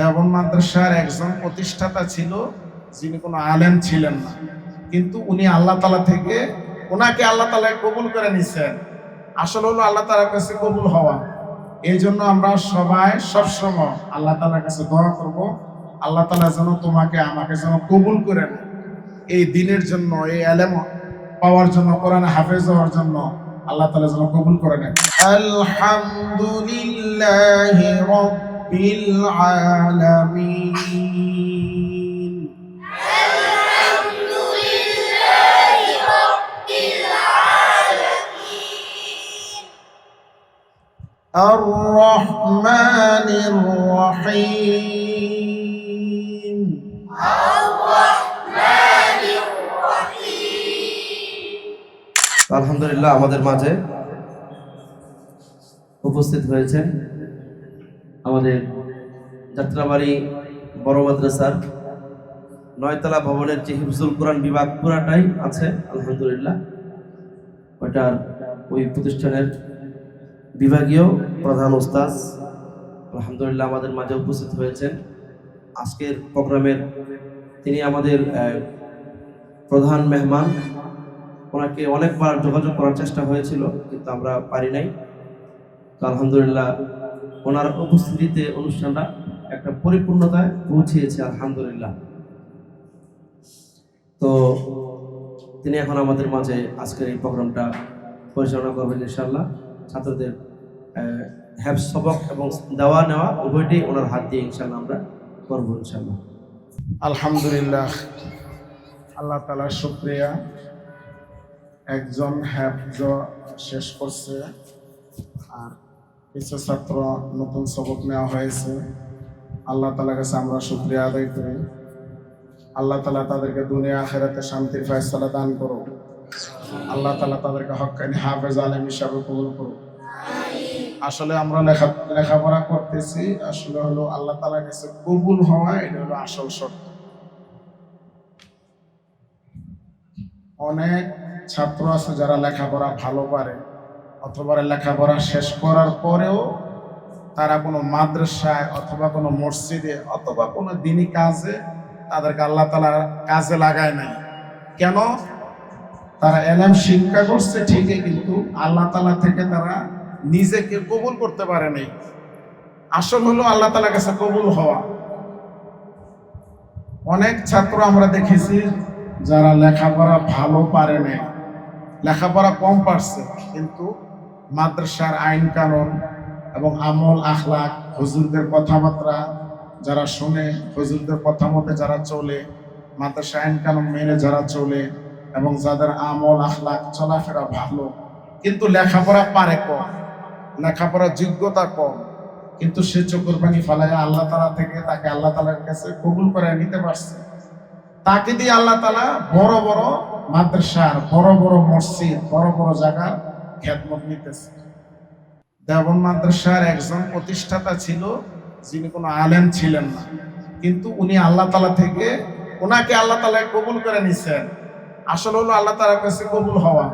দেবন মাদ্রাসার একজন প্রতিষ্ঠাতা ছিল, যিনি কোনো আলেম ছিলেন না। কিন্তু উনি আল্লাহ তালা থেকে ওনাকে আল্লাহ তালা কবুল করে নিছেন। আসলে হলো আল্লাহ তালার কাছে কবুল হওয়া। এই জন্য আমরা সবাই সবসময় আল্লাহ তালার কাছে দোয়া করব, আল্লাহ তালা যেন তোমাকে, আমাকে যেন কবুল করে এই দিনের জন্য, এই আলেম পাওয়ার জন্য, কোরআন হাফেজ হওয়ার জন্য আল্লাহ তালা যেন কবুল করে নেন আলহামদুলিল্লাহ রব্বিল আলামিন الرحمن الرحيم আলহামদুলিল্লাহ আমাদের মাঝে উপস্থিত হয়েছেন আমাদের যাত্রাবাড়ি বড় মাদ্রাসার নয়তলা ভবনের যে হিফজুল কোরআন বিভাগ পুরাটাই আছে, আলহামদুলিল্লাহ। ওইটার ওই প্রতিষ্ঠানের বিভাগীয় প্রধান ওস্তাজ আলহামদুলিল্লাহ আমাদের মাঝে উপস্থিত হয়েছেন। আজকের প্রোগ্রামের তিনি আমাদের প্রধান মেহমান। ওনাকে অনেকবার যোগাযোগ করার চেষ্টা হয়েছিল, কিন্তু আমরা পারি নাই। তো আলহামদুলিল্লাহ ওনার উপস্থিতিতে অনুষ্ঠানটা একটা পরিপূর্ণতায় পৌঁছিয়েছে আলহামদুলিল্লাহ। তো তিনি এখন আমাদের মাঝে আজকের এই প্রোগ্রামটা পরিচালনা করবেন ইনশাল্লাহ ছাত্রদের হ্যাফজ সবক এবং দেওয়া নেওয়া উভয়টাই ওনার হাত দিয়ে ইনশাল্লাহ আমরা করব ইনশাল্লাহ আলহামদুলিল্লাহ, আল্লাহ তালার শুক্রিয়া। একজন হ্যাফজ শেষ করছে, আর কিছু ছাত্র নতুন সবক নেওয়া হয়েছে। আল্লাহ তালার কাছে আমরা শুক্রিয়া আদায় করি। আল্লাহ তালা তাদেরকে দুনিয়া আখেরাতে শান্তির ফয়সলা দান করো আল্লাহ তালা তাদেরকে হকানি হাফেজ, আলম হিসাবে কবুল করো আসলে আমরা লেখা, লেখাপড়া করতেছি, আসলে হলো আল্লাহ তালার কাছে কবুল হওয়া, এটা হলো আসল শর্ত। অনেক ছাত্র আছে যারা লেখাপড়া ভালো পারে। অথবা লেখাপড়া শেষ করার পরেও তারা কোনো মাদ্রাসায় অথবা কোনো মসজিদে অথবা কোনো দিনই কাজে তাদেরকে আল্লাহ তালা কাজে লাগায় নাই। কেন? তারা এলাম শিক্ষা করছে ঠিকই, কিন্তু আল্লাহ তালা থেকে তারা নিজেকে কবুল করতে পারে নাই। আসল হলো আল্লাহ তালার কাছে কবুল হওয়া। অনেক ছাত্র আমরা দেখেছি যারা লেখাপড়া ভালো পারে না লেখাপড়া কম পারছে, কিন্তু মাদ্রাসার আইন কানুন এবং আমল আখলাক, হুজুরদের কথাবার্তা যারা শুনে, হুজুরদের কথা মতে যারা চলে, মাদ্রাসা আইন কানুন মেনে যারা চলে এবং যাদের আমল আখলাক, চলাফেরা ভালো, কিন্তু লেখাপড়া পারে কম লেখাপড়ার যোগ্যতা কম, কিন্তু সে চোখের পানি ফালায় আল্লাহ তালা থেকে তাকে আল্লাহ তালার কাছে কবুল করে নিতে পারছে। তাকে দিয়ে আল্লাহ তালা বড় বড় মাদ্রাসার, বড় বড় মসজিদ, বড় বড় জায়গার খেদমত নিতেছে। দেবন মাদ্রাসার একজন প্রতিষ্ঠাতা ছিল, যিনি কোনো আলেম ছিলেন না। কিন্তু উনি আল্লাহ তালা থেকে ওনাকে আল্লাহ তালা কবুল করে নিছেন। আসলে হলো আল্লাহ তালার কাছে কবুল হওয়া।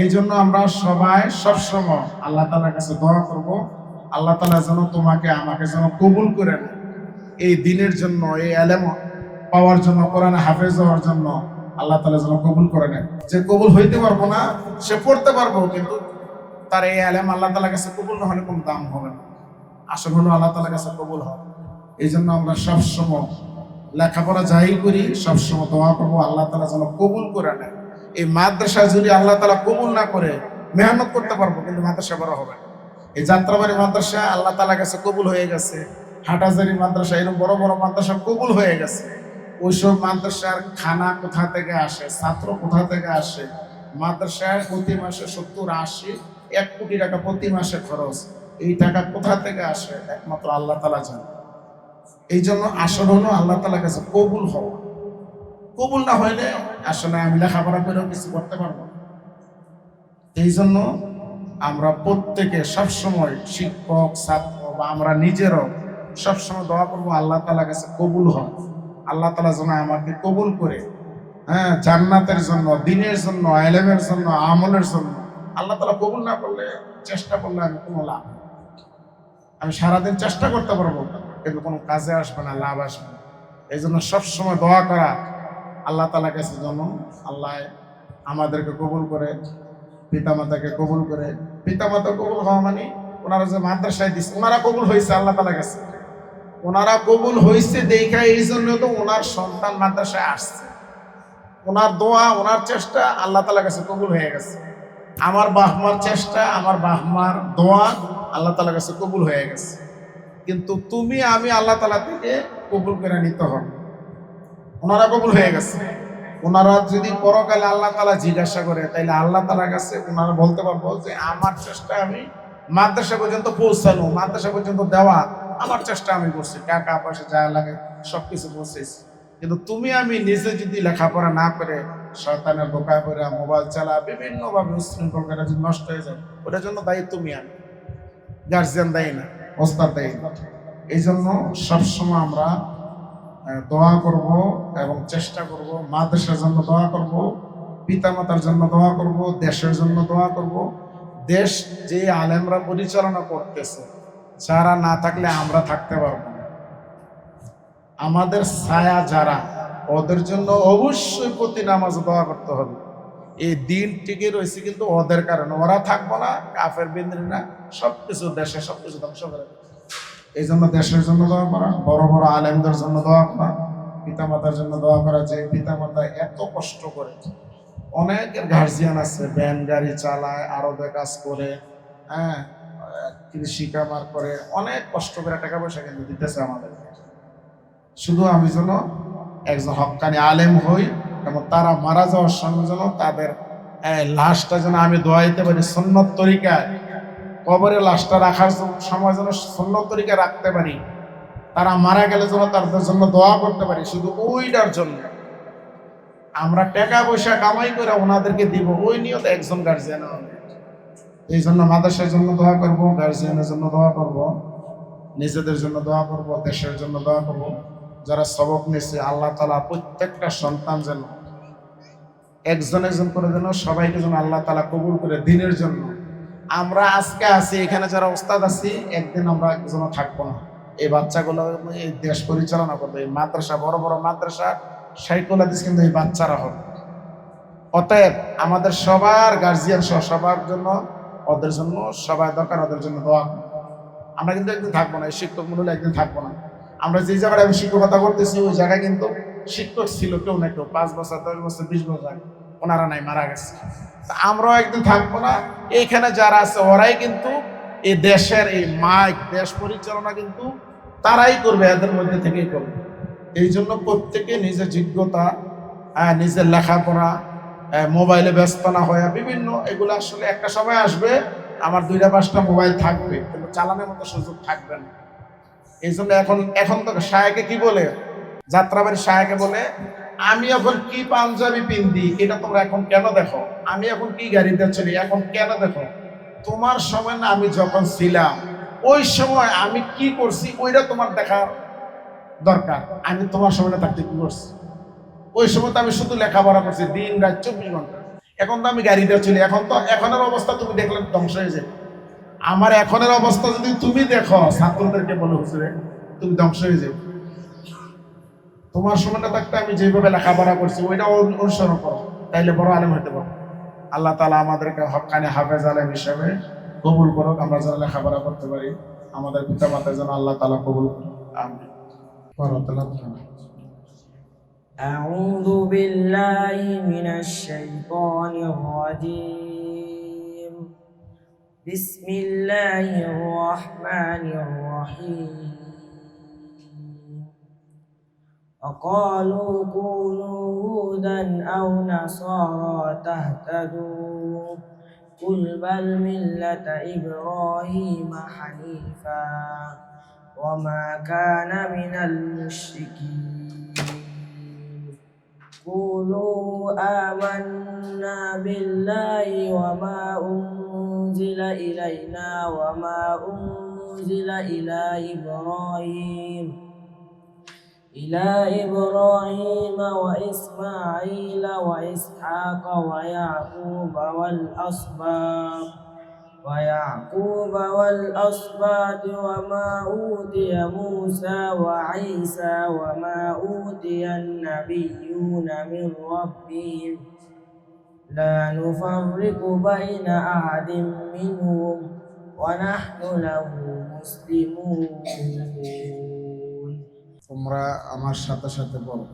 এই জন্য আমরা সবাই সবসময় আল্লাহ তালার কাছে দোয়া করব, আল্লাহ তালা যেন তোমাকে, আমাকে যেন কবুল করে নেয়। এই দিনের জন্য, এই আলেম পাওয়ার জন্য, কোরআন হাফেজ হওয়ার জন্য আল্লাহ তালা যেন কবুল করে নেন যে কবুল হইতে পারব না, সে পড়তে পারব, কিন্তু তার এই আলেম আল্লাহ তালার কাছে কবুল না হলে কোনো দাম হবে না। আসল হলো আল্লাহ তালার কাছে কবুল হবে এই জন্য আমরা সবসময় লেখাপড়া যাই করি, সবসময় দোয়া করব, আল্লাহ তালা যেন কবুল করে নেয়। এই মাদ্রাসা যদি আল্লাহ তালা কবুল না করে, মেহনত করতে পারব, কিন্তু মাদ্রাসা বড় হবে না। এই যাত্রাবাড়ি মাদ্রাসা আল্লাহ তালা কাছে কবুল হয়ে গেছে। হাটাজারি মাদ্রাসা, এরকম বড় বড় মাদ্রাসা কবুল হয়ে গেছে। ওইসব মাদ্রাসার খানা কোথা থেকে আসে? ছাত্র কোথা থেকে আসে? মাদ্রাসায় প্রতি মাসে সত্তর, আশি, এক কোটি টাকা প্রতি মাসে খরচ। এই টাকা কোথা থেকে আসে? একমাত্র আল্লাহ তালা জানে। এই জন্য আসল হলো আল্লাহ তালার কাছে কবুল হওয়া। কবুল না হইলে আসলে আমি লেখাপড়া করেও কিছু করতে পারব এই জন্য আমরা প্রত্যেকে সবসময় শিক্ষক, ছাত্র বা আমরা নিজেরও সবসময় দোয়া করব আল্লাহ তালার কাছে কবুল হয় আল্লাহ তালা যেন আমাকে কবুল করে। হ্যাঁ জান্নাতের জন্য, দিনের জন্য এলেমের জন্য, আমলের জন্য। আল্লাহ তালা কবুল না করলে, চেষ্টা করলে আমি কোনো লাভ আমি সারাদিন চেষ্টা করতে পারব, কিন্তু কোনো কাজে আসবে না, লাভ আসবে না। এই জন্য সবসময় দোয়া করা, আল্লাহ তালা কাছে জন্য আল্লাহ আমাদেরকে কবুল করে, পিতামাতাকে কবুল করে। পিতামাতা কবুল হওয়া মানে ওনারা যে মাদ্রাসায় দিচ্ছে ওনারা কবুল হয়েছে আল্লাহ তালা কাছে। ওনারা কবুল হয়েছে দেখা এই জন্য তো ওনার সন্তান মাদ্রাসায় আসছে। ওনার দোয়া, ওনার চেষ্টা আল্লাহ তালার কাছে কবুল হয়ে গেছে। আমার বাহমার চেষ্টা, আমার বাহমার দোয়া আল্লাহ তালার কাছে কবুল হয়ে গেছে। কিন্তু তুমি, আমি আল্লাহ তালা থেকে কবুল করে নিতে হবে। ওনারা কবুল হয়ে গেছে। ওনারা যদি পরকালে আল্লাহ তালা জিজ্ঞাসা করে, তাইলে আল্লাহ তালার কাছে ওনারা বলতে পারব যে, আমার চেষ্টা আমি মাদ্রাসা পর্যন্ত পৌঁছানো, মাদ্রাসা পর্যন্ত দেওয়া, আমার চেষ্টা আমি করছি। টাকা, পয়সা যা লাগে সবকিছু পৌঁছেছি কিন্তু তুমি আমি নিজে যদি লেখাপড়া না করে শয়তানের বোকায় করে মোবাইল চালা বিভিন্ন ভাবে উশৃঙ্খল করে যদি নষ্ট হয়ে যায়, ওটার জন্য দায়ী তুমি আমি। গার্জিয়ান দায়ী না, ওস্তাদ দায়ী না। এই জন্য সবসময় আমরা দোয়া করব এবং চেষ্টা করব, মাদ্রাসার জন্য দোয়া করব, পিতামাতার জন্য দোয়া করব, দেশের জন্য দোয়া করব। দেশ যে আলেমরা পরিচালনা করতেছে, যারা না থাকলে আমরা থাকতে পারব না। আমাদের ছায়া যারা, ওদের জন্য অবশ্যই প্রতি নামাজ দোয়া করতে হবে। এই দিন টিকে রয়েছে কিন্তু ওদের কারণে। ওরা থাকব না, কাফের বিন্দ্রি না সবকিছু দেশে সবকিছু ধ্বংস করে এই জন্য দেশের জন্য দোয়া করা, বড় বড় আলেমদের জন্য দোয়া করা, পিতামাতার জন্য দোয়া করা যে পিতামাতা এত কষ্ট করে অনেকের গার্জিয়ান আছে ভ্যান গাড়ি চালায়, আরবে কাজ করে হ্যাঁ কৃষি কামার করে, অনেক কষ্ট করে টাকা পয়সা কিন্তু দিতেছে আমাদের শুধু আমি যেন একজন হকানি আলেম হই, এবং তারা মারা যাওয়ার সঙ্গে যেন তাদের লাশটা যেন আমি দোয়াইতে পারি সন্ন্যত তরিকায়, কবরে লাশটা রাখার সময় যেন সন্ন্যত তরিকায় রাখতে পারি, তারা মারা গেলে যেন তাদের জন্য দোয়া করতে পারি, শুধু ওইটার জন্য। আমরা টাকা পয়সা কামাই করে ওনাদেরকে দিব, ওই নিয়ত একজন গার্জিয়ান এই জন্য মাদ্রাসার জন্য দোয়া করব গার্জিয়ানের জন্য দোয়া করব, নিজেদের জন্য দোয়া করব, দেশের জন্য দোয়া করব। যারা সবক নিচ্ছে আল্লাহ তালা প্রত্যেকটা সন্তান যেন একজন একজন করে যেন সবাইকে যেন আল্লাহ তালা কবুল করে দিনের জন্য। আমরা আজকে আছি, এখানে যারা ওস্তাদ আছি, একদিন আমরা যেন থাকব না। এই বাচ্চাগুলো এই দেশ পরিচালনা করবে, এই মাদ্রাসা, বড় বড় মাদ্রাসা কিন্তু এই বাচ্চারা হবে। অতএব আমাদের সবার গার্জিয়ান সহ সবার জন্য, ওদের জন্য সবাই দরকার, ওদের জন্য দোয়া আমরা কিন্তু একদিন থাকব না, এই শিক্ষক একদিন থাকব না। আমরা যে জায়গায় আমি শিক্ষকতা করতেছি ওই জায়গায় কিন্তু শিক্ষক ছিল কেউ না কেউ, পাঁচ বছর, দশ বছর, বিশ বছর, ওনারা নাই, মারা গেছে। তা আমরাও একদিন থাকব না, এইখানে যারা আছে, ওরাই কিন্তু এই দেশের এই মাইক, দেশ পরিচালনা কিন্তু তারাই করবে, এদের মধ্যে থেকেই করবে। এই জন্য প্রত্যেকে নিজের যোগ্যতা আহ, নিজের লেখাপড়া আহ, মোবাইলে ব্যস্ত না হয়ে বিভিন্ন এগুলো আসলে একটা সময় আসবে আমার দুইটা পাঁচটা মোবাইল থাকবে কিন্তু চালানোর মতো সুযোগ থাকবে না। এই জন্য এখন এখন তো সায়াকে কি বলে? যাত্রাবাড়ির সায়াকে বলে আমি এখন কি পাঞ্জাবি পিন্দি এটা তোমরা এখন কেন দেখো? আমি এখন কি গাড়িতে চলি এখন কেন দেখো? তোমার সময় না আমি যখন ছিলাম ওই সময় আমি কি করছি ওইটা তোমার দেখা দরকার। আমি তোমার সময় না থাকতে কি করছি? ওই সময় তো আমি শুধু লেখাপড়া করছি, দিন রাত চব্বিশ ঘণ্টা। এখন তো আমি গাড়িতে চলি, এখন তো এখনের অবস্থা তুমি দেখলে ধ্বংস হয়ে যাবে আমার এখনের অবস্থা যদি তুমি দেখো, ছাত্রদেরকে বলে, হুজুরে, তুমি ধ্বংস হয়ে যাবে তোমার সময়টা থাকতে আমি যেভাবে লেখাপড়া করছি, ওইটা অনু- অনুসরণ করো, তাইলে বড় আলেম হতে পারো। আল্লাহ তালা আমাদেরকে হকানি হাফেজ আলেম হিসাবে কবুল করুক, আমরা যেন লেখাপড়া করতে পারি, আমাদের পিতা মাতা যেন আল্লাহ তালা কবুল করুক। আমি أعوذ بالله من الشيطان الرجيم. بسم الله الرحمن الرحيم. وقالوا كونوا هودا أو نصارى تهتدوا. قل بل ملة إبراهيم حنيفا. وما كان من المشركين. قولوا آمنا بالله وما أنزل إلينا وما أنزل إلى إبراهيم. إلى إبراهيم وإسماعيل وإسحاق ويعقوب والأسباط ويعقوب والأصباط وما أوتي موسى وعيسى وما أوتي النبيون من ربهم لا نفرق بين أحد منهم ونحن له مسلمون তোমরা আমার সাথে সাথে বলো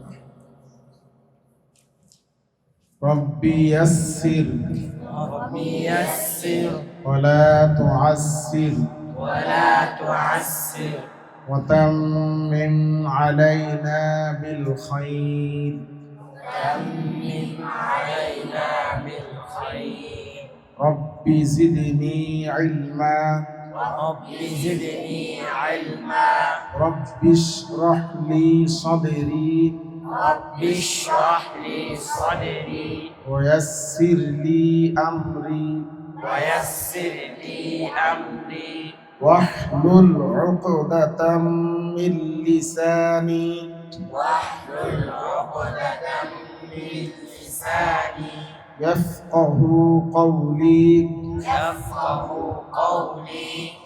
ربي يسر. ربي يسر. ولا تعسر. ولا تعسر. وتمم علينا بالخير. وتمم علينا بالخير. ربي زدني علما. ربي زدني علما. ربي اشرح لي صدري. رب اشرح لي صدري. ويسر لي أمري. ويسر لي أمري. واحلل عقدة من لساني. واحلل عقدة من لساني. يفقه قولي. يفقه قولي.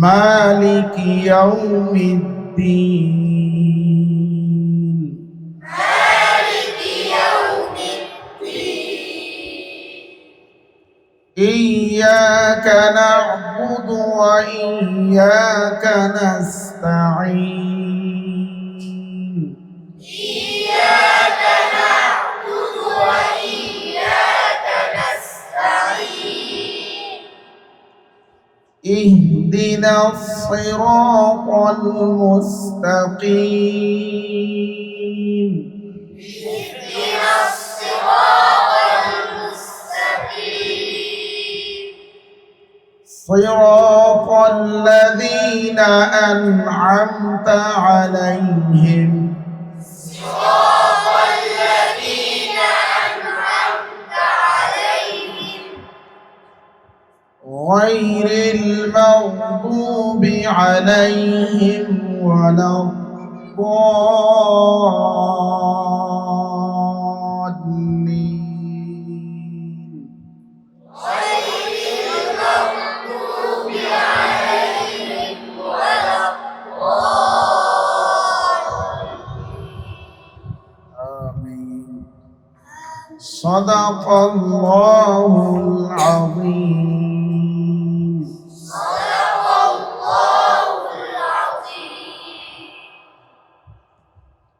مالك يوم الدين إياك نعبد وإياك نستعين اهدنا الصراط المستقيم. صراط الذين أنعمت عليهم غير المغضوب عليهم ولا الضالين. آمين. صدق الله العظيم.